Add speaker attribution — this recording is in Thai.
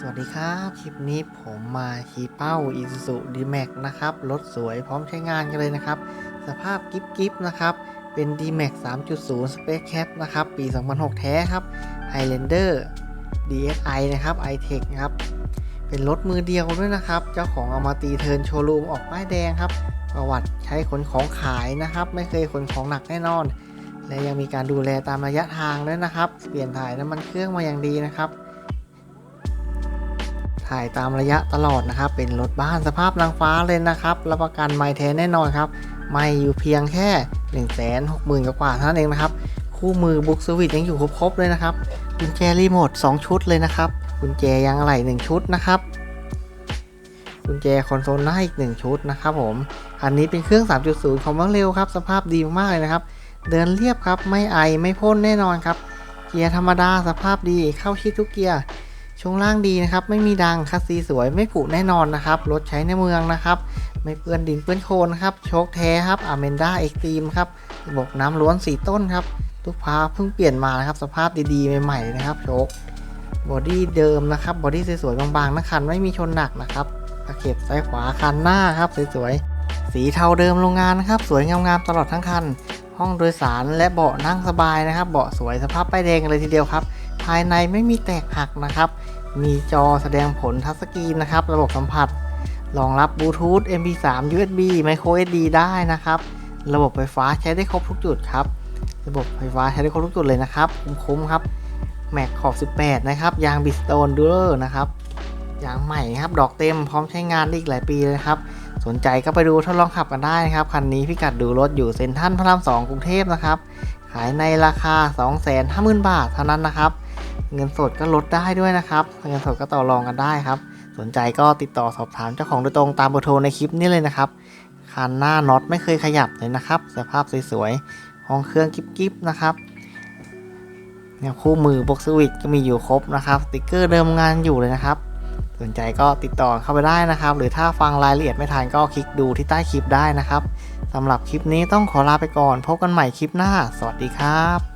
Speaker 1: สวัสดีครับ คลิปนี้ผมมาชี้เป้า Isuzu D-Max นะครับ รถสวยพร้อมใช้งานกันเลยนะครับ สภาพกิฟกิฟนะครับ เป็น D-Max 3.0 Space Cat นะครับ ปี 2006 แท้ครับ Highlander DSi นะครับ iTech นะครับ เป็นรถมือเดียวด้วยนะครับ เจ้าของเอามาตีเทิร์นโชว์รูมออกป้ายแดงครับ ประวัติใช้ขนของขายนะครับ ไม่เคยขนของหนักแน่นอน และยังมีการดูแลตามระยะทางด้วยนะครับ เปลี่ยนถ่ายน้ำมันเครื่องมาอย่างดีนะครับ ถ่ายตามระยะตลอดนะครับ เป็นรถบ้านสภาพนางฟ้าเลยนะครับรับประกันไม่แท้แน่นอนครับ ไม่อยู่เพียงแค่ 1 6 0 0 0 0กว่าเท่านั้นเองนะครับ คู่มือบุกสวิตยังอยู่ครบๆเลยนะครับกุญแจรีโมท2 ชุดเลยนะครับกุญแจยางอะไหล่1ชุดนะครับกุญแจคอนโซลหน้าอีก 1 ชุดนะครับผมคันนี้เป็นเครื่อง 3.0ของมังเร็วครับ สภาพดีมากเลยนะครับ เดินเรียบครับ ไม่ไอ ไม่พ่นแน่นอนครับ เกียร์ธรรมดา สภาพดี เข้าชิดทุกเกียร์ ช่วงล่างดีนะครับ ไม่มีดังคัสซีสวยไม่ผุแน่นอนนะครับ รถใช้ในเมืองนะครับ ไม่เปื้อนดินเปื้อนโคลนครับ โชคแท้ครับอเมนด้าเอ็กตีมครับระบบน้ำล้วนสีต้นครับทุกพาเพิ่งเปลี่ยนมานะครับ สภาพดีๆใหม่ๆนะครับโชคบอดี้เดิมนะครับบอดี้สวยๆบางๆนะคันไม่มีชนหนักนะครับตะเข็บซ้ายขวาคันหน้าครับสวยๆสีเทาเดิมโรงงานนะครับ สวยงามๆตลอดทั้งคัน ห้องโดยสารและเบาะนั่งสบายนะครับ เบาะสวยสภาพป้ายแดงเลยทีเดียวครับ ภายในไม่มีแตกหักนะครับ มีจอแสดงผลทัชสกรีนนะครับ ระบบสัมผัส รองรับบลูทูธ MP3 USB Micro SD ได้นะครับ ระบบไฟฟ้าใช้ได้ครบทุกจุดครับ ระบบไฟฟ้าใช้ได้ครบทุกจุดเลยนะครับ คุ้มๆครับ แม็กขอบ 18 นะครับ ยางบิสโตนดูเลอร์นะครับ ยางใหม่ครับ ดอกเต็มพร้อมใช้งานได้อีกหลายปีเลยครับ สนใจก็ไปดูทดลองขับกันได้นะครับ คันนี้พิกัดดูรถอยู่เซ็นทรัลพระราม2กรุงเทพนะครับขายในราคา 250,000 บาทเท่านั้นนะครับ เงินสดก็ลดได้ด้วยนะครับ เงินสดก็ต่อรองกันได้ครับ สนใจก็ติดต่อสอบถามเจ้าของโดยตรงตามเบอร์โทรในคลิปนี้เลยนะครับคันหน้าน็อตไม่เคยขยับเลยนะครับ สภาพสวยๆ ห้องเครื่องกิ๊บๆนะครับเนี่ยคู่มือบ็อกสวิตก็มีอยู่ครบนะครับ สติกเกอร์เดิมงานอยู่เลยนะครับ สนใจก็ติดต่อเข้าไปได้นะครับ หรือถ้าฟังรายละเอียดไม่ทันก็คลิกดูที่ใต้คลิปได้นะครับสำหรับคลิปนี้ต้องขอลาไปก่อน พบกันใหม่คลิปหน้า สวัสดีครับ